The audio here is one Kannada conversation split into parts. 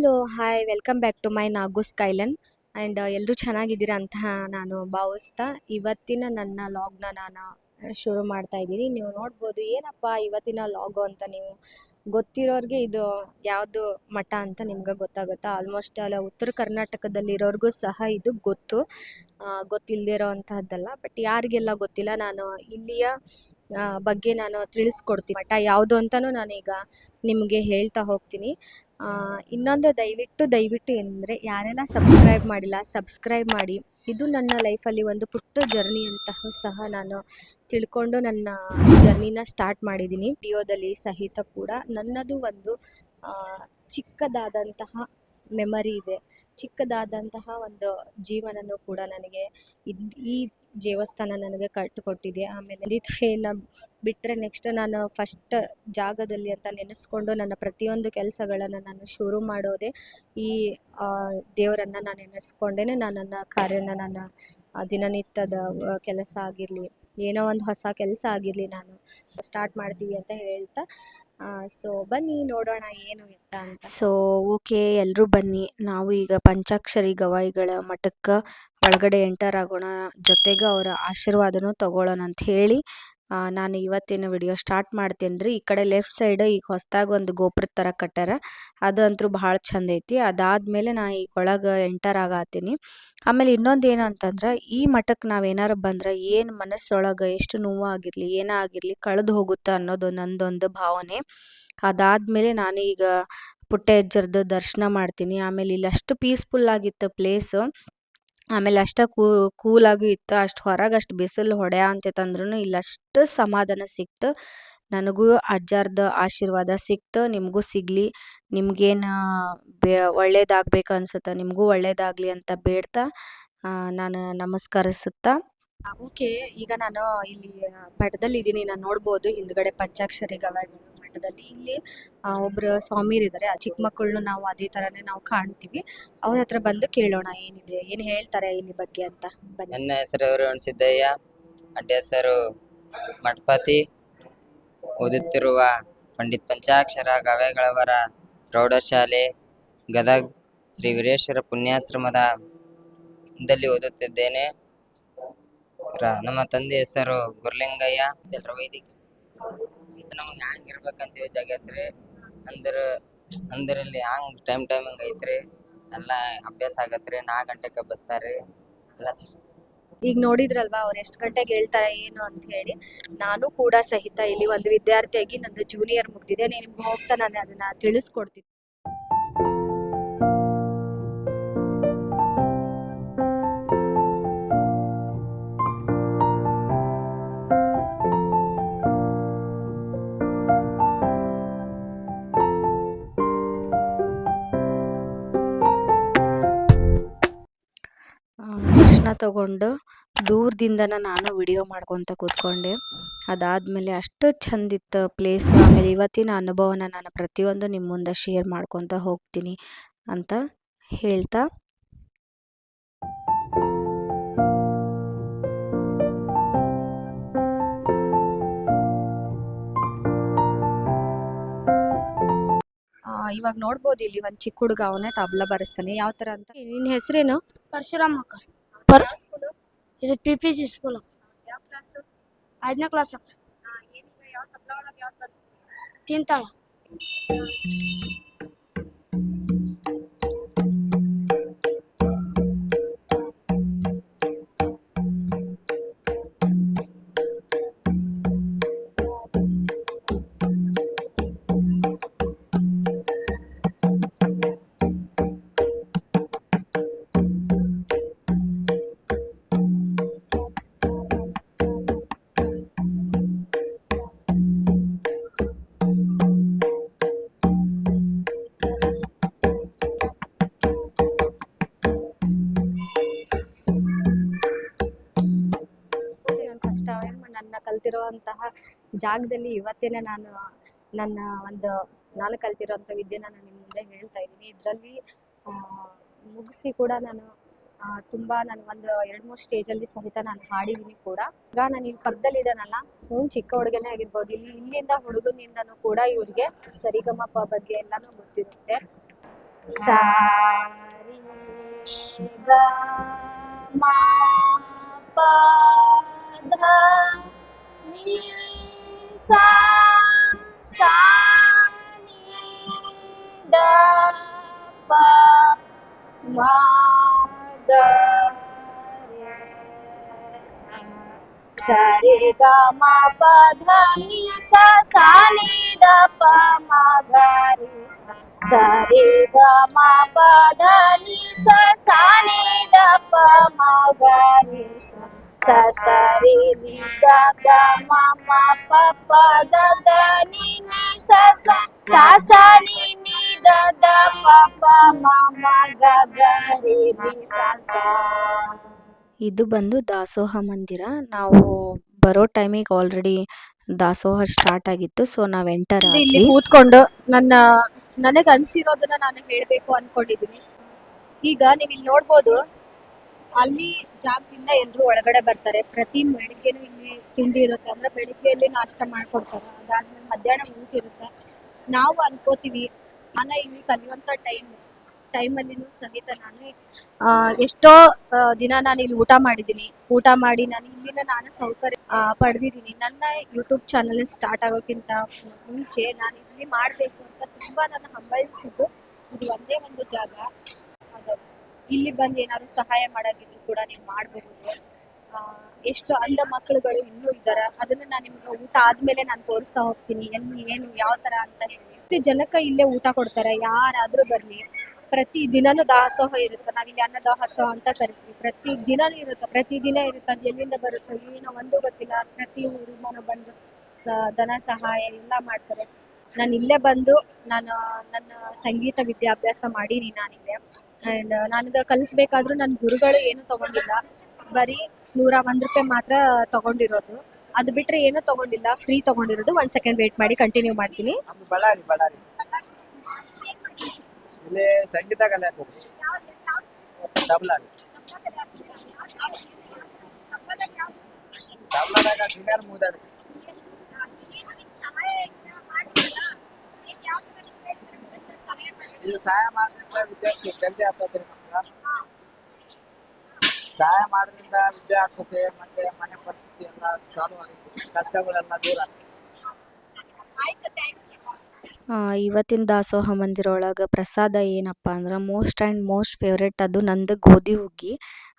Hello hi welcome back to my ನಾಗೂಸ್ ಕೈಲನ್ ಆ್ಯಂಡ್ ಎಲ್ಲರೂ ಚೆನ್ನಾಗಿದ್ದೀರಾ ಅಂತ ನಾನು ಭಾವಿಸ್ತಾ, ಇವತ್ತಿನ ನನ್ನ ಲಾಗ್ನ ನಾನು ಶುರು ಮಾಡ್ತಾ ಇದ್ದೀನಿ. ನೀವು ನೋಡ್ಬೋದು, ಏನಪ್ಪ ಇವತ್ತಿನ ಲಾಗು ಅಂತ ನೀವು ಗೊತ್ತಿರೋರಿಗೆ ಇದು ಯಾವುದು ಮಠ ಅಂತ ನಿಮ್ಗೆ ಗೊತ್ತಾಗುತ್ತಾ? ಆಲ್ಮೋಸ್ಟ್ ಅಲ್ಲ, ಉತ್ತರ ಕರ್ನಾಟಕದಲ್ಲಿರೋರಿಗೂ ಸಹ ಇದು ಗೊತ್ತು. ಗೊತ್ತಿಲ್ಲದೆ ಇರೋ ಅಂತಹದ್ದಲ್ಲ ಬಟ್ ಯಾರಿಗೆಲ್ಲ ಗೊತ್ತಿಲ್ಲ, ನಾನು ಇಲ್ಲಿಯ ಬಗ್ಗೆ ನಾನು ತಿಳಿಸ್ಕೊಡ್ತೀನಿ. ಮಠ ಯಾವುದು ಅಂತಲೂ ನಾನೀಗ ನಿಮಗೆ ಹೇಳ್ತಾ ಹೋಗ್ತೀನಿ. ಇನ್ನೊಂದು ದಯವಿಟ್ಟು ದಯವಿಟ್ಟು ಎಂದರೆ ಯಾರೆಲ್ಲ ಸಬ್ಸ್ಕ್ರೈಬ್ ಮಾಡಿಲ್ಲ ಸಬ್ಸ್ಕ್ರೈಬ್ ಮಾಡಿ. ಇದು ನನ್ನ ಲೈಫಲ್ಲಿ ಒಂದು ಪುಟ್ಟ ಜರ್ನಿ ಅಂತಹ ಸಹ ನಾನು ತಿಳ್ಕೊಂಡು ನನ್ನ ಜರ್ನಿನ ಸ್ಟಾರ್ಟ್ ಮಾಡಿದ್ದೀನಿ. ಡಿಯೋದಲ್ಲಿ ಸಹಿತ ಕೂಡ ನನ್ನದು ಒಂದು ಚಿಕ್ಕದಾದಂತಹ ಮೆಮರಿ ಇದೆ. ಚಿಕ್ಕದಾದಂತಹ ಒಂದು ಜೀವನನೂ ಕೂಡ ನನಗೆ ಇಲ್ಲಿ ಈ ದೇವಸ್ಥಾನ ನನಗೆ ಕಟ್ಟಿಕೊಟ್ಟಿದೆ. ಆಮೇಲೆ ತಂದೆ ತಾಯಿನ ಬಿಟ್ಟರೆ ನೆಕ್ಸ್ಟ್ ನಾನು ಫಸ್ಟ್ ಜಾಗದಲ್ಲಿ ಅಂತ ನೆನೆಸ್ಕೊಂಡು ನನ್ನ ಪ್ರತಿಯೊಂದು ಕೆಲಸಗಳನ್ನು ನಾನು ಶುರು ಮಾಡೋದೇ ಈ ದೇವರನ್ನು ನಾನು ನೆನೆಸ್ಕೊಂಡೇ ನಾನು ನನ್ನ ಕಾರ್ಯನ ನನ್ನ ದಿನನಿತ್ಯದ ಕೆಲಸ ಆಗಿರಲಿ. ಏನೋ ಒಂದು ಹೊಸ ಕೆಲಸ ಆಗಿರಲಿ ನಾನು. ಸ್ಟಾರ್ಟ್ ಮಾಡ್ತೀವಿ ಅಂತ ಹೇಳ್ತಾ ಸೊ ಬನ್ನಿ ನೋಡೋಣ ಏನು ಅಂತ. ಸೊ ಓಕೆ ಎಲ್ಲರೂ ಬನ್ನಿ. ನಾವು ಈಗ ಪಂಚಾಕ್ಷರಿ ಗವಾಯಿಗಳ ಮಠಕ್ಕೆ ಒಳಗಡೆ ಎಂಟರ್ ಆಗೋಣ. ಜೊತೆಗೆ ಅವರ ಆಶೀರ್ವಾದನೂ ತಗೊಳ್ಳೋಣ ಅಂತ ಹೇಳಿ ನಾನು ಇವತ್ತಿನ ವಿಡಿಯೋ ಸ್ಟಾರ್ಟ್ ಮಾಡ್ತೀನಿ ರೀ ಈ ಕಡೆ ಲೆಫ್ಟ್ ಸೈಡ್ ಈಗ ಹೊಸ್ದಾಗಿ ಒಂದು ಗೋಪುರದ ಥರ ಕಟ್ಟಾರ. ಅದಂತೂ ಭಾಳ ಚಂದ ಐತಿ. ಅದಾದಮೇಲೆ ನಾ ಈಗ ಒಳಗೆ ಎಂಟರ್ ಆಗತ್ತೀನಿ ಆಮೇಲೆ ಇನ್ನೊಂದು ಏನಂತಂದ್ರೆ ಈ ಮಠಕ್ಕೆ ನಾವು ಬಂದ್ರೆ ಏನು ಮನಸ್ಸೊಳಗೆ ಎಷ್ಟು ನೋವಾಗಿರಲಿ ಏನೇ ಆಗಿರಲಿ ಕಳೆದು ಹೋಗುತ್ತೆ ಅನ್ನೋದು ನಂದೊಂದು ಭಾವನೆ. ಅದಾದಮೇಲೆ ನಾನು ಈಗ ಪುಟ್ಟಜ್ಜರದ್ದು ದರ್ಶನ ಮಾಡ್ತೀನಿ. ಆಮೇಲೆ ಇಲ್ಲಿ ಅಷ್ಟು ಪೀಸ್ಫುಲ್ ಆಗಿತ್ತು ಪ್ಲೇಸು ಆಮೇಲೆ ಅಷ್ಟ ಕೂಲಾಗೂ ಇತ್ತು, ಅಷ್ಟು ಹೊರಗೆ ಅಷ್ಟು ಬಿಸಿಲು ಹೊಡೆಯ ಅಂತಿತ್ತಂದ್ರೂ ಇಲ್ಲಿ ಅಷ್ಟು ಸಮಾಧಾನ ಸಿಕ್ತು. ನನಗೂ ಅಜ್ಜಾರ್ದ ಆಶೀರ್ವಾದ ಸಿಕ್ತು, ನಿಮಗೂ ಸಿಗಲಿ. ನಿಮ್ಗೇನು ಬೇ, ಒಳ್ಳೇದಾಗ್ಬೇಕು ಅನ್ಸುತ್ತೆ, ನಿಮಗೂ ಒಳ್ಳೇದಾಗಲಿ ಅಂತ ಬೇಡ್ತಾ ನಾನು ನಮಸ್ಕರಿಸುತ್ತಾ. ಓಕೆ, ಈಗ ನಾನು ಇಲ್ಲಿ ಬೆಟ್ಟದಲ್ಲಿ ಇದ್ದೀನಿ ನಾನು ನೋಡ್ಬೋದು, ಹಿಂದ್ಗಡೆ ಪಂಚಾಕ್ಷರಿ ಗವಾಯಿಗಳು. ಮಠದಲ್ಲಿ ಇಲ್ಲಿ ಒಬ್ಬರು ಒಬ್ರು ಸ್ವಾಮೀರ್ ಇದ್ದಾರೆ ಆ ಚಿಕ್ಕ ಮಕ್ಕಳನ್ನು ನಾವು ಅದೇ ಥರನೇ ನಾವು ಕಾಣ್ತೀವಿ. ಅವ್ರ ಹತ್ರ ಬಂದು ಕೇಳೋಣ, ಏನಿದೆ, ಏನು ಹೇಳ್ತಾರೆ ಇಲ್ಲಿ ಬಗ್ಗೆ ಅಂತ. ನನ್ನ ಹೆಸರು ರೇವಣ್ ಸಿದ್ದಯ್ಯ. ಅಡ್ಡ ಹೆಸರು ಮಠಪತಿ. ಓದುತ್ತಿರುವ ಪಂಡಿತ್ ಪಂಚಾಕ್ಷರ ಗವೆಗಳವರ ಪ್ರೌಢಶಾಲೆ, ಗದಗ್ ಶ್ರೀ ವೀರೇಶ್ವರ ಪುಣ್ಯಾಶ್ರಮದ ದಲ್ಲಿ ಓದುತ್ತಿದ್ದೇನೆ. ನಮ್ಮ ತಂದೆ ಹೆಸರು ಗುರ್ಲಿಂಗಯ್ಯ. ವೈದಿಕ. ನಮಗೆ ಹ್ಯಾಂಗ್ ಇರ್ಬೇಕಂತೀವಿ ಆಗೈತ್ರಿ ಅಂದ್ರ, ಅಂದ್ರಲ್ಲಿ ಹ್ಯಾಂಗ್ ಟೈಮ್ ಟೈಮಿಂಗ್ ಐತ್ರಿ. ಎಲ್ಲ ಅಭ್ಯಾಸ ಆಗತ್ರಿ. ನಾಲ್ಕು ಗಂಟೆಗೆ ಬಸ್ತಾರ್ರಿ ಎಲ್ಲ ಈಗ ನೋಡಿದ್ರಲ್ವಾ, ಅವ್ರು ಎಷ್ಟು ಗಂಟೆಗೆ ಹೇಳ್ತಾರೆ, ಏನು ಅಂತ ಹೇಳಿ. ನಾನು ಕೂಡ ಸಹಿತ ಇಲ್ಲಿ ಒಂದು ವಿದ್ಯಾರ್ಥಿಯಾಗಿ ನಂದು ಜೂನಿಯರ್ ಮುಗ್ದಿದೆ. ನಿಮ್ಗೆ ಹೋಗ್ತಾ ನಾನು ಅದನ್ನ ತಿಳಿಸ್ಕೊಡ್ತೀನಿ. ತಗೊಂಡು ದೂರದಿಂದನ ನಾನು ವಿಡಿಯೋ ಮಾಡ್ಕೊತ ಕೂತ್ಕೊಂಡೆ. ಅದಾದಮೇಲೆ ಅಷ್ಟು ಚಂದಿತ್ತು ಪ್ಲೇಸ್ ಆಮೇಲೆ ಇವತ್ತಿನ ಅನುಭವನ ನಾನು ಪ್ರತಿಯೊಂದು ನಿಮ್ಮ ಮುಂದೆ ಶೇರ್ ಮಾಡ್ಕೊತ ಹೋಗ್ತೀನಿ ಅಂತ ಹೇಳ್ತಾ. ಇವಾಗ ನೋಡ್ಬೋದು ಇಲ್ಲಿ ಒಂದು ಚಿಕ್ಕ ಹುಡುಗ ಅವನೇ ತಬ್ಲ ಬರೆಸ್ತಾನೆ. ಯಾವ ಥರ ಅಂತ? ನಿನ್ನ ಹೆಸರೇನು? ಪರಶುರಾಮ್ ಅಕ್ಕ. ಪರ್ ಇದು ಪಿ ಪಿ ಜಿ ಸ್ಕೂಲ್ ಯಾವ ಕ್ಲಾಸು ಐದನೇ ಕ್ಲಾಸ್ ಅಕ್ಕ ತಿಂತಾಳ. ಕಲ್ತಿರುವಂತಹ ಜಾಗದಲ್ಲಿ ಇವತ್ತೇನೆ ನಾನು ನನ್ನ ಒಂದು ನಾನು ಕಲ್ತಿರೋಂಥ ವಿದ್ಯೆನ ನಾನು ನಿಮ್ಮ ಮುಂದೆ ಹೇಳ್ತಾ ಇದ್ದೀನಿ. ಇದರಲ್ಲಿ ಮುಗಿಸಿ ಕೂಡ ನಾನು ತುಂಬಾ ನಾನು ಒಂದು ಎರಡು ಮೂರು ಸ್ಟೇಜಲ್ಲಿ ಸಹಿತ ನಾನು ಹಾಡಿದ್ದೀನಿ ಕೂಡ. ಈಗ ನಾನು ಇಲ್ಲಿ ಪಕ್ಕದಲ್ಲಿದ್ದಾನಲ್ಲ ಹ್ಮ್ ಚಿಕ್ಕ ಹುಡುಗನೇ ಆಗಿರ್ಬೋದು. ಇಲ್ಲಿ ಇಲ್ಲಿಂದ ಹುಡುಗನಿಂದನೂ ಕೂಡ ಇವ್ರಿಗೆ ಸರಿಗಮಪ ಬಗ್ಗೆ ಎಲ್ಲಾನು ಗೊತ್ತಿರುತ್ತೆ. ಸಾ ಗ ಮ ಪ ಧ ನಿ ಸ ಸಾ ನಿ ದ ಪ ಮ ಗ ರಿ ಸ ಸ ರಿ ಗ ಮ ಪ ಧ ನಿ ಸ ಸಾ ನಿ ದ ಪ ಮ ಗ ರಿ ಸ ಸ ಸ ರಿ ರಿ ಗ ಗ ಮ ಮ ಪ ಪ ದ ದ ನಿ ನಿ ಸ ಸ ಸಾ ಸ ನಿ ನಿ ದ ದ ಪ ಪ ಮ ಮ ಗ ಗ ರಿ ರಿ ಸ ಸ ಇದು ಬಂದು ದಾಸೋಹ ಮಂದಿರ. ನಾವು ಬರೋ ಟೈಮಿಗೆ ಆಲ್ರೆಡಿ ದಾಸೋಹ ಸ್ಟಾರ್ಟ್ ಆಗಿತ್ತು. ಸೊ ನಾವು ಎಂಟರ್ ಇಲ್ಲಿ ಕೂತ್ಕೊಂಡು ನನ್ನ ನನಗೆ ಅನ್ಸಿರೋದನ್ನ ನಾನು ಹೇಳಬೇಕು ಅನ್ಕೊಂಡಿದೀನಿ. ಈಗ ನೀವು ಇಲ್ಲಿ ನೋಡ್ಬೋದು ಅಲ್ಲಿ ಜಾಗದಿಂದ ಎಲ್ಲರೂ ಒಳಗಡೆ ಬರ್ತಾರೆ. ಪ್ರತಿ ಬೆಳಿಗ್ಗೆನೂ ಇಲ್ಲಿ ತಿಂಡಿ ಇರುತ್ತೆ ಅಂದ್ರೆ ಬೆಳಿಗ್ಗೆಯಲ್ಲಿ ನಾಷ್ಟ ಮಾಡ್ಕೊಡ್ತಾರೆ. ಅದಾದ್ಮೇಲೆ ಮಧ್ಯಾಹ್ನ ಊಟ ಇರುತ್ತೆ. ನಾವು ಅನ್ಕೋತೀವಿ ನಾನು ಇಲ್ಲಿ ಕಲಿಯುವಂಥ ಟೈಮ್ ಟೈಮಲ್ಲಿನೂ ಸಹಿತ ನಾನು ಎಷ್ಟೋ ದಿನ ನಾನು ಇಲ್ಲಿ ಊಟ ಮಾಡಿದ್ದೀನಿ. ಊಟ ಮಾಡಿ ನಾನು ಇಲ್ಲಿನ ನಾನು ಸೌಕರ್ಯ ಪಡೆದಿದ್ದೀನಿ. ನನ್ನ ಯೂಟ್ಯೂಬ್ ಚಾನಲ್ ಸ್ಟಾರ್ಟ್ ಆಗೋಕ್ಕಿಂತ ಮುಂಚೆ ನಾನು ಇಲ್ಲಿ ಮಾಡಬೇಕು ಅಂತ ತುಂಬಾ ನನ್ನ ಹಂಬಲಿಸಿದ್ದು ಇದು ಒಂದೇ ಒಂದು ಜಾಗ. ಅದು ಇಲ್ಲಿ ಬಂದು ಏನಾದ್ರು ಸಹಾಯ ಮಾಡೋಕ್ಕಿದ್ರು ಕೂಡ ನೀವು ಮಾಡಬಹುದು ಎಷ್ಟು ಅಂಧ ಮಕ್ಕಳುಗಳು ಇನ್ನೂ ಇದ್ದಾರೆ, ಅದನ್ನ ನಾನು ನಿಮ್ಗೆ ಊಟ ಆದ್ಮೇಲೆ ನಾನು ತೋರಿಸ್ತಾ ಹೋಗ್ತೀನಿ. ಎಲ್ಲಿ, ಏನು, ಯಾವ ತರ ಅಂತ ಹೇಳಿ. ಎಷ್ಟು ಜನಕ್ಕೆ ಇಲ್ಲೇ ಊಟ ಕೊಡ್ತಾರೆ, ಯಾರಾದ್ರೂ ಬರ್ಲಿ. ಪ್ರತಿ ದಿನನೂ ದಾಸೋಹ ಇರುತ್ತೆ. ನಾವಿಲ್ಲಿ ಅನ್ನ ದಾಸೋಹ ಅಂತ ಕರಿತೀವಿ. ಪ್ರತಿ ದಿನನೂ ಇರುತ್ತೆ. ಪ್ರತಿ ದಿನ ಇರುತ್ತೆ. ಅದು ಎಲ್ಲಿಂದ ಬರುತ್ತೆ ಏನೋ ಒಂದು ಗೊತ್ತಿಲ್ಲ. ಪ್ರತಿ ಊರಿಂದನೂ ಬಂದು ಸ, ಧನ ಸಹಾಯ ಎಲ್ಲ ಮಾಡ್ತಾರೆ. ನಾನು ಇಲ್ಲೇ ಬಂದು ನಾನು, ನನ್ನ ಸಂಗೀತ ವಿದ್ಯಾಭ್ಯಾಸ ಮಾಡೀನಿ ನಾನಿಲ್ಲೇ ಆ್ಯಂಡ್ ನನಗೆ ಕಲಿಸ್ಬೇಕಾದ್ರೂ ನನ್ನ ಗುರುಗಳು ಏನು ತಗೊಂಡಿಲ್ಲ. ಬರೀ ನೂರ ಒಂದು ರೂಪಾಯಿ ಮಾತ್ರ ತಗೊಂಡಿರೋದು. ಅದು ಬಿಟ್ಟರೆ ಏನೂ ತಗೊಂಡಿಲ್ಲ. ಫ್ರೀ ತಗೊಂಡಿರೋದು. ಒಂದು ಸೆಕೆಂಡ್ ವೇಟ್ ಮಾಡಿ ಕಂಟಿನ್ಯೂ ಮಾಡ್ತೀನಿ. ಬಳ್ಳಾರಿ ಬಳ್ಳಾರಿ. ಇಲ್ಲಿ ಸಂಗೀತ ಕಲಿಯಾಕತ್ರಿ ತಬ್ಲಾರಿ ತಬ್ಲಾದಾಗ ಜೂನಿಯರ್ ಮುಗ್ದಾರಿ ಇದು ಸಹಾಯ ಮಾಡಿದ್ರಿಂದ ವಿದ್ಯಾರ್ಥಿ ಜಲ್ದಿ ಆಗ್ತದ್ರಿ ನಮ್ಗೆ ಸಹಾಯ ಮಾಡೋದ್ರಿಂದ ವಿದ್ಯೆ ಆಗ್ತದೆ ಮತ್ತೆ ಮನೆ ಪರಿಸ್ಥಿತಿ ಎಲ್ಲ ಸಾಲ್ವ್ ಆಗುತ್ತೆ, ಕಷ್ಟಗಳೆಲ್ಲ ದೂರ ಆಗ್ತದೆ ಇವತ್ತಿನ ದಾಸೋಹ ಮಂದಿರ ಒಳಗೆ ಪ್ರಸಾದ ಏನಪ್ಪ ಅಂದ್ರೆ ಮೋಸ್ಟ್ ಆ್ಯಂಡ್ ಮೋಸ್ಟ್ ಫೇವ್ರೆಟ್ ಅದು ನಂದು ಗೋಧಿ ಹುಗ್ಗಿ.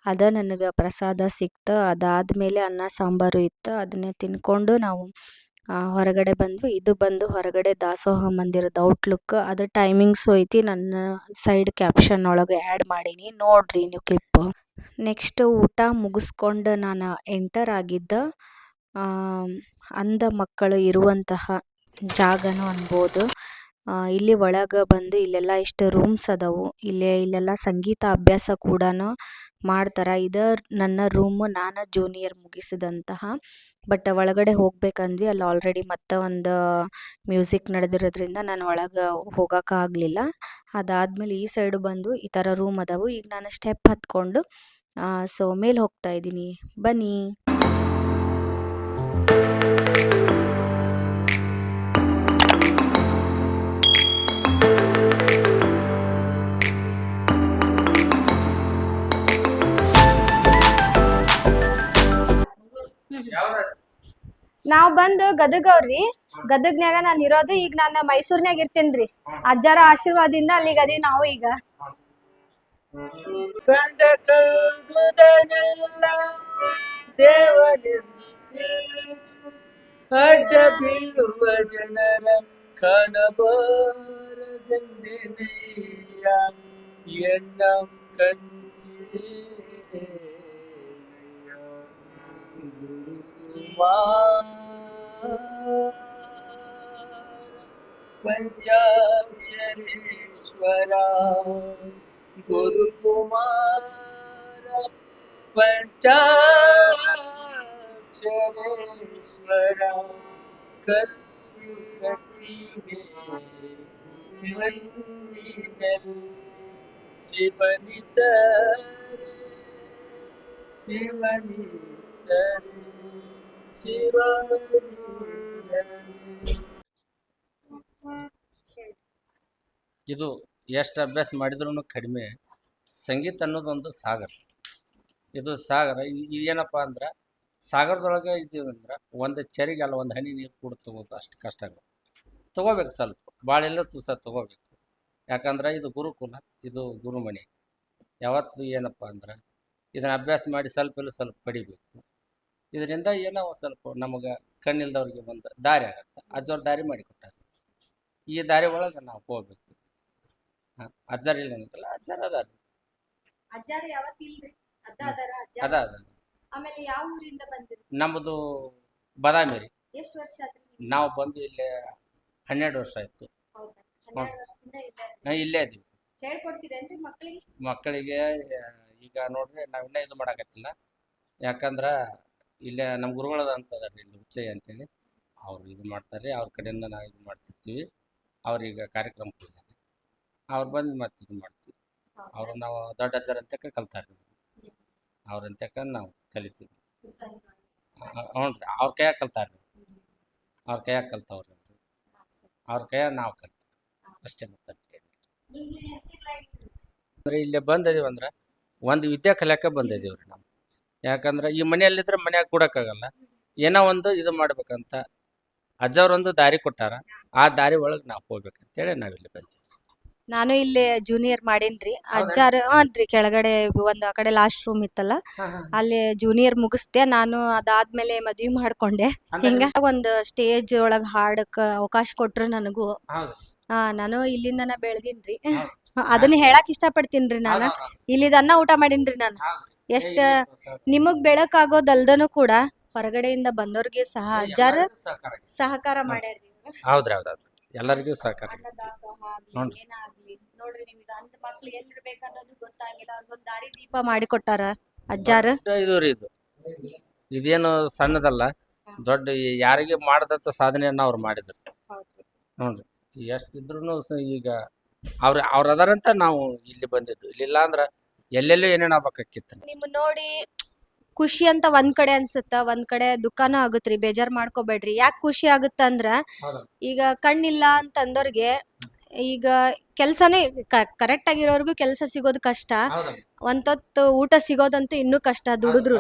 ಅದ ನನಗೆ ಪ್ರಸಾದ ಸಿಕ್ತು, ಅದಾದಮೇಲೆ ಅನ್ನ, ಸಾಂಬಾರು ಇತ್ತು, ಅದನ್ನೇ ತಿನ್ಕೊಂಡು ನಾವು ಹೊರಗಡೆ ಬಂದ್ವಿ. ಇದು ಬಂದು ಹೊರಗಡೆ ದಾಸೋಹ ಮಂದಿರದ ಔಟ್ಲುಕ್ ಅದು ಟೈಮಿಂಗ್ಸು ಐತಿ, ನನ್ನ ಸೈಡ್ ಕ್ಯಾಪ್ಷನ್ ಒಳಗೆ ಆ್ಯಡ್ ಮಾಡೀನಿ. ನೋಡ್ರಿ ನೀವು ಕ್ಲಿಪ್ ನೆಕ್ಸ್ಟ್ ಊಟ ಮುಗಿಸ್ಕೊಂಡು ನಾನು ಎಂಟರ್ ಆಗಿದ್ದ ಅಂಧ ಮಕ್ಕಳು ಇರುವಂತಹ ಜಾಗನೂ ಅನ್ಬೋದು. ಇಲ್ಲಿ ಒಳಗೆ ಬಂದು ಇಲ್ಲೆಲ್ಲ ಇಷ್ಟು ರೂಮ್ಸ್ ಅದಾವು. ಇಲ್ಲಿ, ಇಲ್ಲೆಲ್ಲ ಸಂಗೀತ ಅಭ್ಯಾಸ ಕೂಡ ಮಾಡ್ತಾರೆ. ಇದು ನನ್ನ ರೂಮು, ನಾನು ಜೂನಿಯರ್ ಮುಗಿಸಿದಂತಹ. ಬಟ್ ಒಳಗಡೆ ಹೋಗ್ಬೇಕಂದ್ವಿ. ಅಲ್ಲಿ ಆಲ್ರೆಡಿ ಮತ್ತೆ ಒಂದು ಮ್ಯೂಸಿಕ್ ನಡೆದಿರೋದ್ರಿಂದ ನಾನು ಒಳಗೆ ಹೋಗೋಕ್ಕಾಗಲಿಲ್ಲ ಅದಾದ್ಮೇಲೆ ಈ ಸೈಡು ಬಂದು ಈ ಥರ ರೂಮ್ ಅದಾವು. ಈಗ ನಾನು ಸ್ಟೆಪ್ ಹತ್ಕೊಂಡು ಸೊ ಮೇಲೆ ಹೋಗ್ತಾ ಇದ್ದೀನಿ. ಬನ್ನಿ. ನಾವ್ ಬಂದು ಗದಗವ್ರಿ. ಗದಗ್ನ್ಯಾಗ ನಾನು ಇರೋದು ಈಗ ನಾನು ಮೈಸೂರ್ನ್ಯಾಗ ಇರ್ತೇನ್ರಿ. ಅಜ್ಜರ ಆಶೀರ್ವಾದಿಂದ ಅಲ್ಲಿಗೆ ಅದೇ ನಾವು ಈಗ. ಕಂಡ ಕಲ್ಗುದನೆಲ್ಲ ದೇವನೆಂದು ತಿಳಿದು ಅಡ್ಡ ಬೀಳುವ ಜನರ ಕಾಣಬಾರದೆಂದೆನೆಯ ಎನ್ನ ಕಣ್ಣುತ್ತಿದೆ ಗುರುಕುಮಾರ पञ्चाक्षरेश्वरा गुरुकुमार पञ्चाक्षरेश्वरा कल्कटिगे मन्दिरं शिवनितर शिवनितरे ಇದು ಎಷ್ಟು ಅಭ್ಯಾಸ ಮಾಡಿದ್ರೂ ಕಡಿಮೆ. ಸಂಗೀತ ಅನ್ನೋದೊಂದು ಸಾಗರ. ಇದು ಸಾಗರ ಇದೇನಪ್ಪ ಅಂದ್ರೆ, ಸಾಗರದೊಳಗೆ ಇದ್ದೀವಿ ಅಂದ್ರೆ, ಒಂದು ಚೆರಿಗೆ ಅಲ್ಲ, ಒಂದು ಹನಿ ನೀರು ಕೂಡ ತಗೋದು ಅಷ್ಟು ಕಷ್ಟಗಳು. ತಗೋಬೇಕು ಸ್ವಲ್ಪ ಭಾಳ ಎಲ್ಲ ತುಸ ತಗೋಬೇಕು. ಯಾಕಂದ್ರೆ ಇದು ಗುರುಕುಲ, ಇದು ಗುರುಮನೆ. ಯಾವತ್ತು ಏನಪ್ಪ ಅಂದ್ರೆ, ಇದನ್ನ ಅಭ್ಯಾಸ ಮಾಡಿ ಸ್ವಲ್ಪ ಎಲ್ಲ ಸ್ವಲ್ಪ ಪಡಿಬೇಕು. ಇದರಿಂದ ಏನೋ ಒಂದ್ ಸ್ವಲ್ಪ ನಮಗೆ ಕಣ್ಣಿಲ್ದವ್ರಿಗೆ ಒಂದು ದಾರಿ ಆಗತ್ತೆ. ಅಜ್ಜವ್ರ ದಾರಿ ಮಾಡಿಕೊಟ್ಟಾರೆ. ಈ ದಾರಿ ಒಳಗೆ ನಾವು ಹೋಗ್ಬೇಕು. ಹಾಂ ಅಜ್ಜಾರ್ ಇಲ್ಲ ಅನ್ನೋದಿಲ್ಲ ಅಜ್ಜಾರ್ ಅದಾರ. ಅಜ್ಜಾರ ಯಾವತ್ತಿಲ್ರಿ ಅದ ಅದರ ಅದ ಅದ ಆಮೇಲೆ ಯಾವ ಊರಿಂದ ಬಂದಿರಿ? ನಮ್ಮದು ಬಾದಾಮಿ ರೀ. ಎಷ್ಟು ವರ್ಷ ಆದ್ರಿ ನಾವು ಬಂದು ಇಲ್ಲೇ ಹನ್ನೆರಡು ವರ್ಷ ಆಯಿತು. ಹೌದಾ? ಹನ್ನೆರಡು ವರ್ಷದಿಂದ ಇಲ್ಲೇ ಇದೀವಿ. ಹೇಳ್ಕೊಡ್ತೀರೇನ್ರಿ ಮಕ್ಕಳಿಗೆ ಮಕ್ಕಳಿಗೆ ಆ, ಈಗ ನೋಡ್ರಿ ನಾವು ಇನ್ನೂ ಇದು ಮಾಡಕತ್ತಿಲ್ಲ ಯಾಕಂದ್ರೆ ಇಲ್ಲೇ ನಮ್ಮ ಗುರುಗಳದ ಅಂತ ಅದಾರ ಇಲ್ಲಿ ಉಚ್ಚಯ್ಯ ಅಂತೇಳಿ. ಅವ್ರು ಇದು ಮಾಡ್ತಾರೆ, ಅವ್ರ ಕಡೆಯಿಂದ ನಾವು ಇದು ಮಾಡ್ತಿರ್ತೀವಿ. ಅವ್ರೀಗ ಕಾರ್ಯಕ್ರಮ ಕೊಡ್ತಾರೆ. ಅವ್ರು ಬಂದು ಮತ್ತೆ ಇದು ಮಾಡ್ತೀವಿ. ಅವರು ನಾವು ದೊಡ್ಡ ಅಜ್ಜರ ಅಂತಕ ಕಲ್ತಾರೆ ಅವ್ರಂತಕ ನಾವು ಕಲಿತೀವಿ. ಹ್ಞೂ ರೀ ಅವ್ರ ಕೈಯಾಗ ಕಲ್ತಾರೆ ಅವ್ರ ಕೈಯಾಗ ಕಲ್ತವ್ರಿ ಅವ್ರ ಕೈಯಾಗ ನಾವು ಕಲ್ತೀವಿ. ಅಷ್ಟೇ ಮತ್ತೆ ಅಂದ್ರೆ ಇಲ್ಲೇ ಬಂದಿದೀವಿ ಅಂದ್ರೆ, ಒಂದು ವಿದ್ಯಾ ಕಲಿಯಕ್ಕೆ ಬಂದಿದ್ದೀವಿ ರೀ ನಾವು ಯಾಕಂದ್ರೆ ಈ ಮನೆಯಲ್ಲಿದ್ರೆ ಮನ್ಯಾಗ ಕೂಡಕ್ಕಾಗಲ್ಲ. ಏನೋ ಒಂದು ಇದು ಮಾಡ್ಬೇಕಂತ. ಅಜ್ಜವ್ರೊಂದು ದಾರಿ ಕೊಟ್ಟಾರ. ಆ ದಾರಿ ಒಳಗೆ ನಾವು ಹೋಗ್ಬೇಕಂತೇಳಿ ನಾವಿಲ್ಲಿ ಬಂದ್ವಿ. ನಾನು ಇಲ್ಲಿ ಜೂನಿಯರ್ ಮಾಡೇನ್ರಿ. ಅಜ್ಜಾರ ಹಾನ್ರಿ ಕೆಳಗಡೆ ಒಂದ್ ಆ ಕಡೆ ಲಾಸ್ಟ್ ರೂಮ್ ಇತ್ತಲ್ಲ. ಅಲ್ಲಿ ಜೂನಿಯರ್ ಮುಗಿಸ್ದೆ. ನಾನು ಅದಾದ್ಮೇಲೆ ಮದ್ವಿ ಮಾಡ್ಕೊಂಡೆ. ಹಿಂಗ ಒಂದ್ ಸ್ಟೇಜ್ ಒಳಗ್ ಹಾಡಕ್ ಅವಕಾಶ ಕೊಟ್ರು ನನಗೂ. ಆ ನಾನು ಇಲ್ಲಿಂದನ ಬೆಳ್ದಿನ್ರಿ. ಅದನ್ನ ಹೇಳಕ್ ಇಷ್ಟಪಡ್ತೀನ್ರಿ ನಾನು. ಇಲ್ಲಿದನ್ನ ಊಟ ಮಾಡೀನ್ರಿ ನಾನು. ಎಷ್ಟ ನಿಮಗ್ ಬೆಳಕಾಗೋದಲ್ದನು ಕೂಡ ಹೊರಗಡೆಯಿಂದ ಬಂದವ್ರಿಗೆ ಸಹ ಅಜ್ಜಾರ ಸಹಕಾರ ಮಾಡ್ಯಾರ್ರಿ ಹೌದ್ರಿ ಹೌದೌದು ಎಲ್ಲರಿಗೂ ಸಹಕಾರ ಅನ್ನದಾಸೋಹ ಆಗ್ಲಿ ನೋಡ್ರಿ. ಏನಾಗ್ಲಿ ನೋಡ್ರಿ ನಿಮ್ಗೆ ಅಂದ ಮಕ್ಳು ಎಲ್ಲಿರ್ಬೇಕು ಅನ್ನೋದು ಗೊತ್ತಾಗಿಲ್ಲ ಅವ್ರಿಗೊಂದ್ ದಾರಿ ದೀಪ ಮಾಡಿಕೊಟ್ಟಾರ ಅಜ್ಜಾರ? ಇದು ರೀ ಇದು. ಇದೇನು ಸಣ್ಣದಲ್ಲ. ದೊಡ್ಡ ಈ- ಯಾರಿಗೆ ಮಾಡದಂತ ಸಾಧನೆಯನ್ನ ಅವ್ರು ಮಾಡಿದ್ರು. ನೋಡ್ರಿ. ಎಷ್ಟಿದ್ರು ಈಗ ಅವ್ರ ಅವ್ರ ಅದಾರಂತ ನಾವು ಇಲ್ಲಿ ಬಂದಿದ್ದು. ಇಲ್ಲಿಲ್ಲ ಅಂದ್ರೆ ಎಲ್ಲೆಲ್ಲೂ ಏನೇನು ಆಗ್ಬೇಕಾಕಿತ್ತು ನಿಮ್ ನೋಡಿ ಖುಷಿ ಅಂತ ಒಂದ್ ಕಡೆ ಅನ್ಸುತ್ತ? ಒಂದ್ ಕಡೆ ದುಃಖನೂ ಆಗುತ್ರಿ ಬೇಜಾರ್ ಮಾಡ್ಕೋಬೇಡ್ರಿ. ಯಾಕೆ ಖುಷಿ ಆಗುತ್ತ ಅಂದ್ರ ಈಗ ಕಣ್ಣಿಲ್ಲ ಅಂತಂದವ್ರಿಗೆ ಈಗ ಕೆಲಸನೇ ಕರೆಕ್ಟ್ ಆಗಿರೋರ್ಗು ಕೆಲಸ ಸಿಗೋದು ಕಷ್ಟ. ಒಂದೊತ್ತು ಊಟ ಸಿಗೋದಂತೂ ಇನ್ನೂ ಕಷ್ಟ ದುಡಿದ್ರು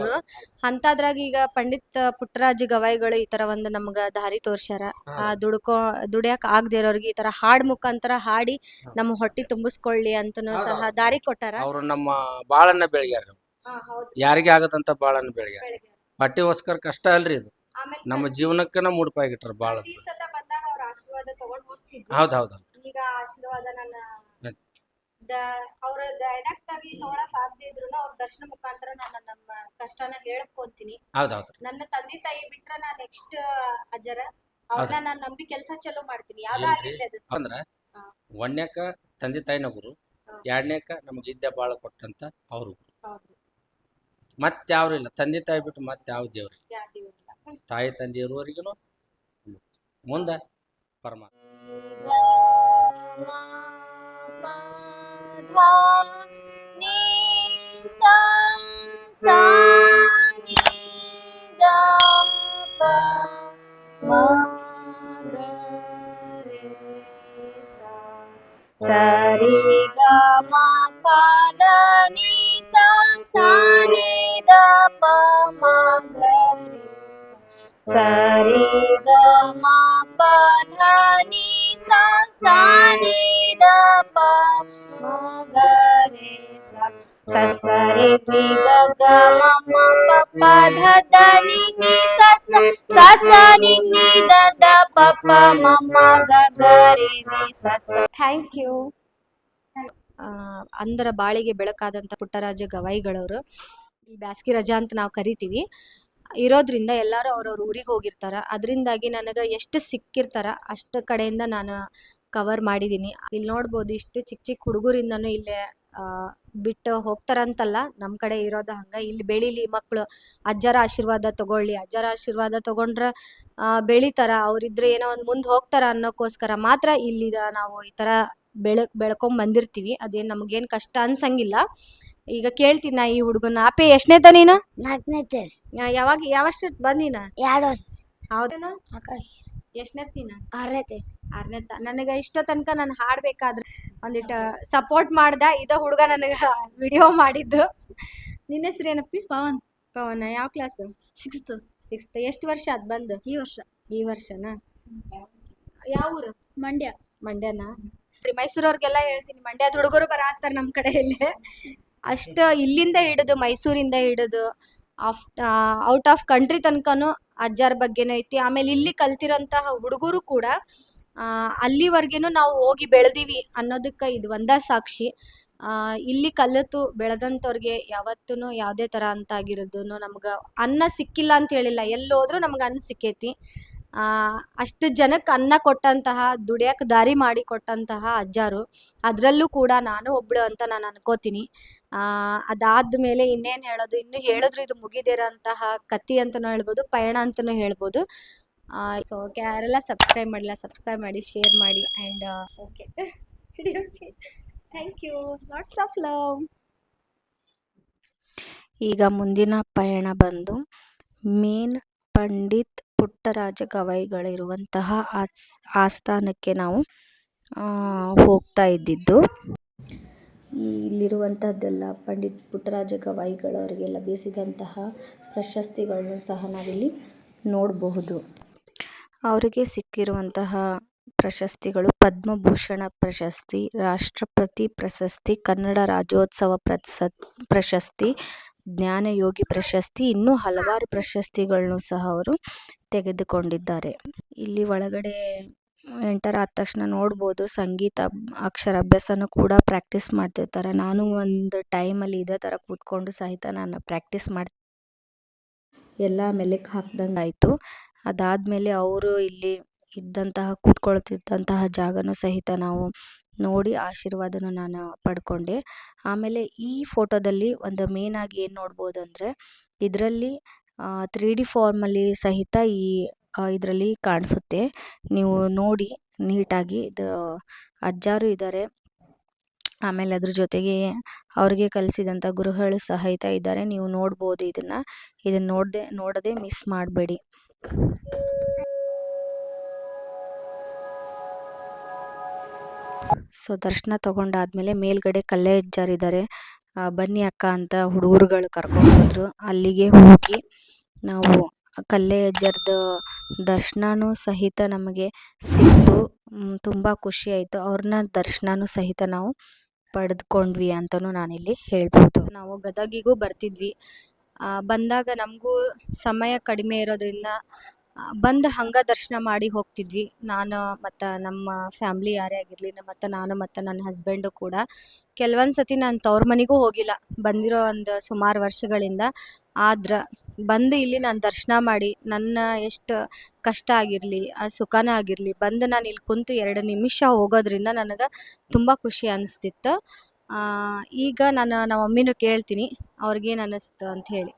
ಅಂತದ್ರಾಗ ಈಗ ಪಂಡಿತ್ ಪುಟ್ಟರಾಜ ಗವಾಯಿಗಳು ಈ ತರ ಒಂದು ನಮ್ಗ ದಾರಿ ತೋರ್ಸ್ಯಾರ. ಆ ದುಡ್ಕೊ ದುಡಿಯಕ್ ಆಗದೆ ಇರೋರ್ಗೆ ಈ ತರ ಹಾಡ್ ಮುಖಾಂತರ ಹಾಡಿ ನಮ್ಮ ಹೊಟ್ಟಿ ತುಂಬಿಸ್ಕೊಳ್ಳಿ ಅಂತನೂ ಸಹ ದಾರಿ ಕೊಟ್ಟಾರ? ಅವರು ನಮ್ಮ ಬಾಳನ್ನ ಬೆಳಗ್ಯಾರ ಯಾರಿಗೆ ಆಗದಂತ ಬಾಳನ್ನ ಬೆಳಗ್ಯಾರ. ಹೊಟ್ಟಿಗೋಸ್ಕರ ಕಷ್ಟ ಅಲ್ರಿ ಇದು. ನಮ್ಮ ಜೀವನಕ್ಕನ ಮುಡುಪಾಗಿಟ್ರ ಬಾಳ ಹೌದೌದು ಹೌದ್ ಹೌದ್. ಈಗ ಆಶೀರ್ವಾದ ನನ್ನ ಹ್ಮ್. ಅವ್ರ ಡೈರೆಕ್ಟ್ ಆಗಿ ತಗೊಳಕ್ ಆಗದೆ ಇದ್ರು ಅವ್ರ ದರ್ಶನ ಮುಖಾಂತರ ನಾನು ನಮ್ಮ ಕಷ್ಟನ ಹೇಳ್ಕೊಂತೀನಿ ನನ್ನ ತಂದೆ ತಾಯಿ ಬಿಟ್ರ ನಾ ನೆಕ್ಸ್ಟ್ ಅಜ್ಜರ ಅವ್ರನ್ನ ನಾನ್ ನಂಬಿ ಕೆಲಸ ಚಲೋ ಮಾಡ್ತೀನಿ. ಯಾವ್ದೇ ಏನ್ರಿ? ಆಗಿರ್ಲಿ ಅದು. ಅಂದ್ರ. ಒಂದ್ನೇಕ ತಂದೆ ತಾಯಿನ ಗುರು. ಎರಡನೇಕ ನಮ್ಗೆ ಇದ್ದ ಬಾಳ ಕೊಟ್ಟಂತ ಅವ್ರು ಮತ್ತಾವ್ರು ಹೌದ್ರಿ. ಮತ್ತೆ ಯಾವ್ರು ಇಲ್ಲ. ತಂದೆ ತಾಯಿ ಬಿಟ್ಟು ಮತ್ತೆ ಯಾವ ದೇವ್ರು ತಾಯಿ ತಂದೆ ಇರುವವರಿಗೂ ಮುಂದೆ ಪರಮಾತ್ಮ. ಸರಿ ಗ ಮ ಪದ ನಿ ಸ ಸ ನಿ ದ ಪ ಮ ಗ ರಿ ಸ. ಸರಿ ಗ ಮ ಪದ ನಿ ಸ ಸ ನಿ ದ ಪ ಗ ರಿ ಸ. ಸ ಸ ರಿ ರಿ ಗ ಗ ಮ ಮ ಪ ಪ ಧ ನಿ ನಿ ಸ ಸ ಸ ಸ ನಿ ನಿ ದ ದ ಪ ಪ ಮ ಮ ಗ ಗ ರಿ ರಿ ಸ ಸ ಥ್ಯಾಂಕ್ ಯು ಅಂದರ ಬಾಳಿಗೆ ಬೆಳಕಾದಂಥ ಪುಟ್ಟರಾಜ ಗವಾಯಿಗಳವರು ಈ ಬ್ಯಾಸ್ಗಿ ರಜಾ ಅಂತ ನಾವು ಕರಿತೀವಿ ಇರೋದ್ರಿಂದ ಎಲ್ಲರೂ ಅವ್ರವ್ರ ಊರಿಗೆ ಹೋಗಿರ್ತಾರೆ. ಅದರಿಂದಾಗಿ ನನಗೆ ಎಷ್ಟು ಸಿಕ್ಕಿರ್ತಾರ ಅಷ್ಟು ಕಡೆಯಿಂದ ನಾನು ಕವರ್ ಮಾಡಿದ್ದೀನಿ ಇಲ್ಲಿ ನೋಡ್ಬೋದು ಇಷ್ಟು ಚಿಕ್ಕ ಚಿಕ್ಕ ಹುಡುಗರಿಂದನೂ ಇಲ್ಲೇ ಬಿಟ್ಟು ಹೋಗ್ತಾರಂತಲ್ಲ ನಮ್ಮ ಕಡೆ ಇರೋದು ಹಂಗೆ. ಇಲ್ಲಿ ಬೆಳೀಲಿ ಮಕ್ಕಳು ಅಜ್ಜರ ಆಶೀರ್ವಾದ ತಗೊಳ್ಳಿ. ಅಜ್ಜರ ಆಶೀರ್ವಾದ ತಗೊಂಡ್ರೆ ಬೆಳೀತಾರ. ಅವರಿದ್ರೆ ಏನೋ ಒಂದು ಮುಂದೆ ಹೋಗ್ತಾರ ಅನ್ನೋಕ್ಕೋಸ್ಕರ ಮಾತ್ರ ಇಲ್ಲಿದ ನಾವು ಈ ಥರ ಬೆಳಕ್ ಬೆಳ್ಕೊಂಡ್ ಬಂದಿರ್ತೀವಿ. ಅದೇನ್ ನಮ್ಗೇನ್ ಕಷ್ಟ ಅನ್ಸಂಗಿಲ್ಲ. ಈಗ ಕೇಳ್ತೀನಿ ನಾ ಈ ಹುಡುಗನ ಆಪೆ ಎಷ್ಟನೇತ ನೀನು? ನಾಲ್ಕನೇ ಯಾವಾಗ ಯಾವಾಗ ವರ್ಷ ಬಂದಿನ ಎರಡು ವರ್ಷ. ಹೌದೇನ? ಆಕಾಶ. ತೇ ಆರನೇತೆ. ತ ನನಗೆ ಇಷ್ಟ ತನಕ ನಾನು ಹಾಡ್ಬೇಕಾದ್ರೆ ಒಂದಿಟ್ಟು ಸಪೋರ್ಟ್ ಮಾಡ್ದ. ಇದ ಹುಡುಗ ನನಗೆ ವಿಡಿಯೋ ಮಾಡಿದ್ದು. ನಿನ್ನ ಹೆಸರು ಏನಪ್ಪಿ? ಪವನ್. ಪವನ? ಯಾವ ಕ್ಲಾಸ್ ಸಿಕ್ಸ್ತ್ ಸಿಕ್ಸ್ತ್ ಎಷ್ಟು ವರ್ಷ ಅದ್ ಬಂದು? ಈ ವರ್ಷ. ಈ ವರ್ಷನಾ? ಯಾವ ಊರು? ಮಂಡ್ಯ. ಮಂಡ್ಯನಾ? ರೀ ಮೈಸೂರವ್ರಿಗೆಲ್ಲ ಹೇಳ್ತೀನಿ ಮಂಡ್ಯದ ಹುಡುಗರು ಬರಾಕ್ತಾರೆ ನಮ್ಮ ಕಡೆ ಇಲ್ಲಿ ಅಷ್ಟ ಇಲ್ಲಿಂದ ಹಿಡಿದು, ಮೈಸೂರಿಂದ ಹಿಡಿದು, ಆಫ್ ಔಟ್ ಆಫ್ ಕಂಟ್ರಿ ತನಕನೂ ಅಜ್ಜಾರ ಬಗ್ಗೆನೂ ಐತಿ. ಆಮೇಲೆ ಇಲ್ಲಿ ಕಲ್ತಿರೋಂತಹ ಹುಡುಗರು ಕೂಡ ಅಲ್ಲಿವರೆಗೇನು ನಾವು ಹೋಗಿ ಬೆಳೆದೀವಿ ಅನ್ನೋದಕ್ಕೆ ಇದು ಒಂದ ಸಾಕ್ಷಿ. ಇಲ್ಲಿ ಕಲಿತು ಬೆಳೆದಂಥವ್ರಿಗೆ ಯಾವತ್ತೂ ಯಾವುದೇ ಥರ ಅಂತ ಆಗಿರೋದು ನಮ್ಗೆ ಅನ್ನ ಸಿಕ್ಕಿಲ್ಲ ಅಂತ ಹೇಳಿಲ್ಲ. ಎಲ್ಲಿ ಹೋದ್ರೂ ನಮ್ಗೆ ಅನ್ನ ಸಿಕ್ಕೈತಿ. ಅಷ್ಟು ಜನಕ್ಕೆ ಅನ್ನ ಕೊಟ್ಟಂತಹ ದುಡಿಯಕ್ಕೆ ದಾರಿ ಮಾಡಿ ಕೊಟ್ಟಂತಹ ಅಜ್ಜಾರು. ಅದರಲ್ಲೂ ಕೂಡ ನಾನು ಒಬ್ಳು ಅಂತ ನಾನು ಅನ್ಕೋತೀನಿ. ಅದಾದ ಮೇಲೆ ಇನ್ನೇನು ಹೇಳೋದು? ಇನ್ನು ಹೇಳಿದ್ರು ಇದು ಮುಗಿದಿರೋಂತಹ ಕತಿ ಅಂತಲೂ ಹೇಳ್ಬೋದು, ಪಯಣ ಅಂತಲೂ ಹೇಳ್ಬೋದು. ಸೊ ಯಾರೆಲ್ಲ ಸಬ್ಸ್ಕ್ರೈಬ್ ಮಾಡಿಲ್ಲ ಸಬ್ಸ್ಕ್ರೈಬ್ ಮಾಡಿ ಶೇರ್ ಮಾಡಿ and okay thank you lots of love ಈಗ ಮುಂದಿನ ಪಯಣ ಬಂದು, ಮೇನ್ ಪಂಡಿತ್ ಪುಟ್ಟರಾಜ ಗವಾಯಿಗಳಿರುವಂತಹ ಆಸ್, ಆಸ್ಥಾನಕ್ಕೆ ನಾವು ಹೋಗ್ತಾ ಇದ್ದಿದ್ದು. ಇಲ್ಲಿರುವಂಥದ್ದೆಲ್ಲ ಪಂಡಿತ್ ಪುಟ್ಟರಾಜ ಗವಾಯಿಗಳವರಿಗೆಲ್ಲ ಲಭಿಸಿದಂತಹ ಪ್ರಶಸ್ತಿಗಳನ್ನು ಸಹ ನಾವಿಲ್ಲಿ ನೋಡಬಹುದು. ಅವರಿಗೆ ಸಿಕ್ಕಿರುವಂತಹ ಪ್ರಶಸ್ತಿಗಳು ಪದ್ಮಭೂಷಣ ಪ್ರಶಸ್ತಿ, ರಾಷ್ಟ್ರಪತಿ ಪ್ರಶಸ್ತಿ, ಕನ್ನಡ ರಾಜ್ಯೋತ್ಸವ ಪ್ರಶಸ್ತಿ ಜ್ಞಾನಯೋಗಿ ಪ್ರಶಸ್ತಿ, ಇನ್ನೂ ಹಲವಾರು ಪ್ರಶಸ್ತಿಗಳನ್ನು ಸಹ ಅವರು ತೆಗೆದುಕೊಂಡಿದ್ದಾರೆ. ಇಲ್ಲಿ ಒಳಗಡೆ ಎಂಟರ್ ಆದ ತಕ್ಷಣ ನೋಡ್ಬೋದು, ಸಂಗೀತ ಅಕ್ಷರಾಭ್ಯಾಸನೂ ಕೂಡ ಪ್ರಾಕ್ಟೀಸ್ ಮಾಡ್ತಿರ್ತಾರೆ. ನಾನು ಒಂದು ಟೈಮಲ್ಲಿ ಇದೇ ಥರ ಕೂತ್ಕೊಂಡು ಸಹಿತ ನಾನು ಪ್ರಾಕ್ಟೀಸ್ ಮಾಡಿ, ಎಲ್ಲ ಮೆಲೆಕ್ ಹಾಕ್ದಂಗೆ ಆಯಿತು. ಅದಾದಮೇಲೆ ಅವರು ಇಲ್ಲಿ ಇದ್ದಂತಹ, ಕೂತ್ಕೊಳ್ತಿದ್ದಂತಹ ಜಾಗನೂ ಸಹಿತ ನಾವು ನೋಡಿ ಆಶೀರ್ವಾದನ ನಾನು ಪಡ್ಕೊಂಡೆ. ಆಮೇಲೆ ಈ ಫೋಟೋದಲ್ಲಿ ಒಂದು ಮೇನಾಗಿ ಏನು ನೋಡ್ಬೋದು ಅಂದರೆ ಇದರಲ್ಲಿ ತ್ರೀ ಡಿ ಫಾರ್ಮಲ್ಲಿ ಸಹಿತ ಈ ಇದರಲ್ಲಿ ಕಾಣಿಸುತ್ತೆ. ನೀವು ನೋಡಿ ನೀಟಾಗಿ ಇದು, ಅಜ್ಜಾರು ಇದ್ದಾರೆ ಆಮೇಲೆ ಅದ್ರ ಜೊತೆಗೆ ಅವ್ರಿಗೆ ಕಲಿಸಿದಂಥ ಗುರುಗಳು ಸಹಿತ ಇದ್ದಾರೆ ನೀವು ನೋಡ್ಬೋದು ಇದನ್ನು. ಇದನ್ನು ನೋಡದೆ ನೋಡದೆ ಮಿಸ್ ಮಾಡಬೇಡಿ. ಸೊ ದರ್ಶನ ತಗೊಂಡಾದ್ಮೇಲೆ ಮೇಲ್ಗಡೆ ಕಲ್ಲೆ ಜಾರಿದ್ದಾರೆ ಬನ್ನಿ ಅಕ್ಕ ಅಂತ ಹುಡುಗರುಗಳು ಕರ್ಕೊಂಡು ಹೋದ್ರು ಅಲ್ಲಿಗೆ ಹೋಗಿ ನಾವು ಕಲ್ಲೇ ಅಜ್ಜರ್ದು ದರ್ಶನನೂ ಸಹಿತ ನಮಗೆ ಸಿಕ್ತು. ತುಂಬ ಖುಷಿ ಆಯಿತು. ಅವ್ರನ್ನ ದರ್ಶನನೂ ಸಹಿತ ನಾವು ಪಡೆದುಕೊಂಡ್ವಿ ಅಂತಲೂ ನಾನಿಲ್ಲಿ ಹೇಳ್ಬೋದು. ನಾವು ಗದಗಿಗೂ ಬರ್ತಿದ್ವಿ. ಬಂದಾಗ ನಮಗೂ ಸಮಯ ಕಡಿಮೆ ಇರೋದ್ರಿಂದ ಬಂದು ಹಂಗ ದರ್ಶನ ಮಾಡಿ ಹೋಗ್ತಿದ್ವಿ. ನಾನು ಮತ್ತು ನಮ್ಮ ಫ್ಯಾಮ್ಲಿ ಯಾರೇ ಆಗಿರಲಿ ಮತ್ತು ನಾನು ಮತ್ತು ನನ್ನ ಹಸ್ಬೆಂಡು ಕೂಡ. ಕೆಲವೊಂದು ಸತಿ ನಾನು ತವ್ರ ಮನೆಗೂ ಹೋಗಿಲ್ಲ. ಬಂದಿರೋ ಒಂದು ಸುಮಾರು ವರ್ಷಗಳಿಂದ ಆದ್ರೆ ಬಂದು ಇಲ್ಲಿ ನಾನು ದರ್ಶನ ಮಾಡಿ, ನನ್ನ ಎಷ್ಟು ಕಷ್ಟ ಆಗಿರಲಿ, ಆ ಸುಖನ ಆಗಿರಲಿ, ಬಂದು ನಾನು ಇಲ್ಲಿ ಕುಂತು ಎರಡು ನಿಮಿಷ ಹೋಗೋದ್ರಿಂದ ನನಗೆ ತುಂಬ ಖುಷಿ ಅನಿಸ್ತಿತ್ತು. ಈಗ ನಾನು ನಮ್ಮ ಮಮ್ಮಿನೂ ಕೇಳ್ತೀನಿ, ಅವ್ರಿಗೇನು ಅನ್ನಿಸ್ತು ಅಂತ ಹೇಳಿ.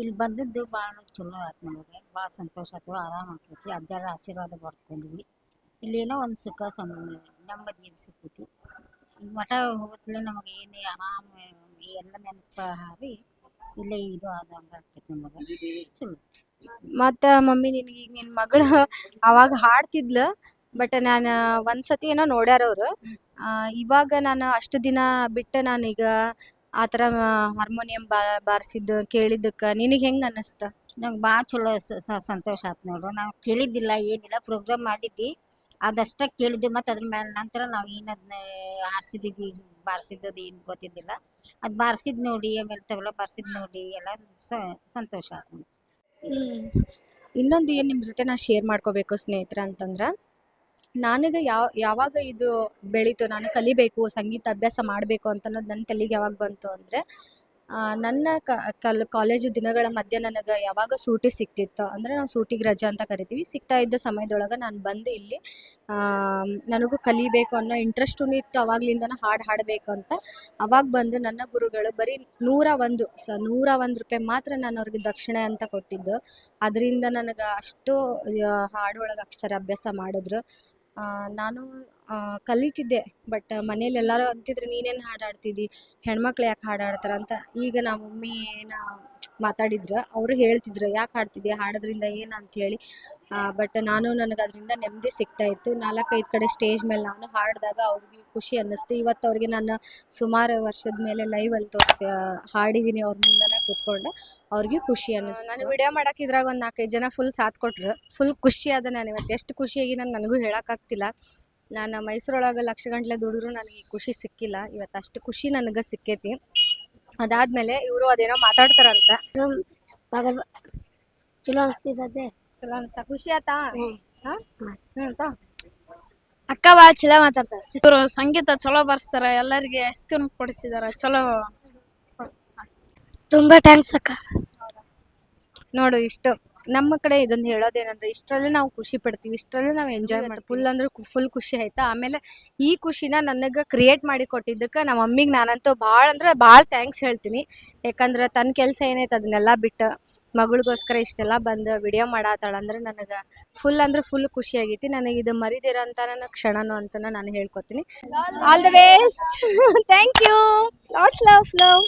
ಇಲ್ಲಿ ಬಂದದ್ದು ಭಾಳ ಚಲೋ ಆಯ್ತು ನಮಗೆ ಭಾಳ ಸಂತೋಷ ಆಯ್ತು ಆರಾಮ ಅನ್ಸೈತಿ. ಅಜ್ಜರ ಆಶೀರ್ವಾದ ಪಡ್ಕೊಂಡ್ವಿ. ಏನೋ ಒಂದು ಸುಖ ಸಮ ನೆಮ್ಮದಿ ಸಿಗ್ತೈತಿ ಈ ಮಠ ಹೋಗತ್ಲೆ ನಮಗೆ ಏನು ಆರಾಮ, ಎಲ್ಲ ನೆನಪು ಹಾರಿ ಇಲ್ಲೇ ಇದು ಆದಂಗೆ ಆಗ್ತೈತಿ ನಮಗೆ ಚಲೋ. ಮತ್ತು ಮಮ್ಮಿ ನಿನಗೆ ಈಗ ನಿನ್ನ ಮಗಳು ಅವಾಗ ಹಾಡ್ತಿದ್ಲು, ಬಟ್ ನಾನು ಒಂದು ಸತಿ ಏನೋ ನೋಡ್ಯಾರ ಅವ್ರು. ಇವಾಗ ನಾನು ಅಷ್ಟು ದಿನ ಬಿಟ್ಟು ನಾನೀಗ ಆ ಥರ ಹಾರ್ಮೋನಿಯಂ ಬಾ ಬಾರಿಸಿದ್ದು ಕೇಳಿದ್ದಕ್ಕೆ ನಿನಗೆ ಹೆಂಗೆ ಅನ್ನಿಸ್ತು ನಂಗೆ ಭಾಳ ಚಲೋ ಸಂತೋಷ ಆಯ್ತು ನೋಡು ನಾವು ಕೇಳಿದ್ದಿಲ್ಲ ಏನಿಲ್ಲ ಪ್ರೋಗ್ರಾಮ್ ಮಾಡಿದ್ವಿ ಅದಷ್ಟೇ ಕೇಳಿದ್ವಿ ಮತ್ತು ಅದ್ರ ಮೇಲೆ ನಂತರ ನಾವು ಏನು ಅದನ್ನ ಆರಿಸಿದ್ವಿ ಬಾರಿಸಿದ್ದು ಏನು ಗೊತ್ತಿದ್ದಿಲ್ಲ. ಅದು ಬಾರಿಸಿದ್ ನೋಡಿ ಆಮೇಲೆ ತಗೊಳ ಬಾರಿಸಿದ್ ನೋಡಿ ಎಲ್ಲ ಸಂತೋಷ ಆಯ್ತು. ಇನ್ನೊಂದು ಏನು ನಿಮ್ಮ ಜೊತೆ ನಾನು ಶೇರ್ ಮಾಡ್ಕೋಬೇಕು ಸ್ನೇಹಿತರ ಅಂತಂದ್ರೆ? ನನಗೆ ಯಾವ, ಯಾವಾಗ ಇದು ಬೆಳೀತು, ನಾನು ಕಲಿಬೇಕು, ಸಂಗೀತ ಅಭ್ಯಾಸ ಮಾಡಬೇಕು ಅಂತ ಅನ್ನೋದು ನನ್ನ ತಲೆಗೆ ಯಾವಾಗ ಬಂತು ಅಂದರೆ ನನ್ನ ಕಲ್ ಕಾಲೇಜು ದಿನಗಳ ಮಧ್ಯೆ ನನಗೆ ಯಾವಾಗ ಸೂಟಿ ಸಿಕ್ತಿತ್ತು, ಅಂದರೆ ನಾವು ಸೂಟಿಗೆ ರಜೆ ಅಂತ ಕರಿತೀವಿ ಸಿಗ್ತಾ ಇದ್ದ ಸಮಯದೊಳಗೆ ನಾನು ಬಂದು ಇಲ್ಲಿ ನನಗೂ ಕಲಿಬೇಕು ಅನ್ನೋ ಇಂಟ್ರೆಸ್ಟೂ ಇತ್ತು ಅವಾಗ್ಲಿಂದ ಹಾಡು ಹಾಡಬೇಕು ಅಂತ. ಅವಾಗ ಬಂದು ನನ್ನ ಗುರುಗಳು ಬರೀ ನೂರ ಒಂದು, ಸ, ನೂರ ಒಂದು ರೂಪಾಯಿ ಮಾತ್ರ ನಾನು ಅವ್ರಿಗೆ ದಕ್ಷಿಣೆ ಅಂತ ಕೊಟ್ಟಿದ್ದು. ಅದರಿಂದ ನನಗೆ ಅಷ್ಟು ಹಾಡೊಳಗೆ ಅಕ್ಷರ ಅಭ್ಯಾಸ ಮಾಡಿದ್ರು. ನಾನು ಕಲಿತಿದ್ದೆ. ಬಟ್ ಮನೇಲಿ ಎಲ್ಲರೂ ಅಂತಿದ್ರು, ನೀನೇನು ಹಾಡು ಹಾಡ್ತಿದ್ದಿ? ಹೆಣ್ಮಕ್ಳು ಯಾಕೆ ಹಾಡು ಹಾಡ್ತಾರೆ ಅಂತ ಈಗ ನಮ್ಮ ಮಮ್ಮಿ ಏನು ಮಾತಾಡಿದ್ರು ಅವರು ಹೇಳ್ತಿದ್ರು ಯಾಕೆ ಹಾಡ್ತಿದ್ಯಾ? ಹಾಡೋದ್ರಿಂದ ಏನು ಅಂತ ಹೇಳಿ. ಬಟ್ ನಾನು ನನಗೆ ಅದರಿಂದ ನೆಮ್ಮದಿ ಸಿಗ್ತಾ ಇತ್ತು. ನಾಲ್ಕೈದು ಕಡೆ ಸ್ಟೇಜ್ ಮೇಲೆ ನಾನು ಹಾಡಿದಾಗ ಅವ್ರಿಗೆ ಖುಷಿ ಅನ್ನಿಸ್ತು. ಇವತ್ತು ಅವ್ರಿಗೆ ನಾನು ಸುಮಾರು ವರ್ಷದ ಮೇಲೆ ಲೈವಲ್ಲಿ ತೋರಿಸಿ ಹಾಡಿದ್ದೀನಿ ಅವ್ರ ಮುಂದೆ ಕೂತ್ಕೊಂಡು. ಅವ್ರಿಗೆ ಖುಷಿ ಅನ್ನಿಸ್ತು. ನಾನು ವಿಡಿಯೋ ಮಾಡಕ್ಕೆ ಇದ್ರಾಗ ಒಂದು ನಾಲ್ಕೈದು ಜನ ಫುಲ್ ಸಾಥ್ ಕೊಟ್ರು. ಫುಲ್ ಖುಷಿ ಅದ ನಾನು ಇವತ್ತು. ಎಷ್ಟು ಖುಷಿಯಾಗಿ ನಾನು ನನಗೂ ಹೇಳೋಕ್ಕಾಗ್ತಿಲ್ಲ ನಾನು ಮೈಸೂರೊಳಗೆ ಲಕ್ಷ ಗಂಟ್ಲೆ ದುಡಿದ್ರು ನನಗೆ ಖುಷಿ ಸಿಕ್ಕಿಲ್ಲ. ಇವತ್ತು ಅಷ್ಟು ಖುಷಿ ನನಗೆ ಸಿಕ್ಕೈತಿ. ಅದಾದ್ಮೇಲೆ ಇವರು ಅದೇನೋ ಮಾತಾಡ್ತಾರಂತ. ಮಗಲ್ ಚಲೋ ಅನಿಸ್ತೈತೆ ಚಲೋ ಅನ್ಸ ಖುಷಿ ಆತಾ ಹ್ಮ್. ತಾ. ಅಕ್ಕ ಭಾಳ ಚಲೋ ಮಾತಾಡ್ತಾರೆ. ಇವರು ಸಂಗೀತ ಚಲೋ ಬರ್ಸ್ತಾರ ಎಲ್ಲರಿಗೆ ಐಸ್ ಕ್ರೀಮ್ ಕೊಡಿಸಿದಾರ ಚಲೋ. ತುಂಬಾ ಥ್ಯಾಂಕ್ಸ್ ಅಕ್ಕ. ನೋಡು ಇಷ್ಟು. ನಮ್ಮ ಕಡೆ ಇದನ್ನ ಹೇಳೋದೇನಂದ್ರೆ ಇಷ್ಟರಲ್ಲೇ ನಾವು ಖುಷಿ ಪಡ್ತೀವಿ ಇಷ್ಟರಲ್ಲೇ ನಾವು ಎಂಜಾಯ್ ಮಾಡ್ತೀವಿ. ಫುಲ್ ಅಂದ್ರೆ ಫುಲ್ ಖುಷಿ ಆಯ್ತಾ? ಆಮೇಲೆ ಈ ಖುಷಿನ ನನಗೆ ಕ್ರಿಯೇಟ್ ಮಾಡಿ ಕೊಟ್ಟಿದ್ದಕ್ಕೆ ನಮ್ಮ ಮಮ್ಮಿಗೆ ನಾನಂತೂ ಭಾಳ ಅಂದ್ರೆ ಭಾಳ ಥ್ಯಾಂಕ್ಸ್ ಹೇಳ್ತೀನಿ. ಯಾಕಂದ್ರೆ ತನ್ನ ಕೆಲಸ ಏನೈತೆ ಅದನ್ನೆಲ್ಲ ಬಿಟ್ಟು ಮಗಳಿಗೋಸ್ಕರ ಇಷ್ಟೆಲ್ಲ ಬಂದು ವಿಡಿಯೋ ಮಾಡಾತಾಳ ಅಂದ್ರೆ ನನಗೆ ಫುಲ್ ಅಂದ್ರೆ ಫುಲ್ ಖುಷಿ ಆಗೈತಿ. ನನಗೆ ಇದು ಮರಿದಿರಂತ ನನ್ನ ಕ್ಷಣನು ಅಂತ ನಾನು ಹೇಳ್ಕೊತೀನಿ. All the best thank you lots love love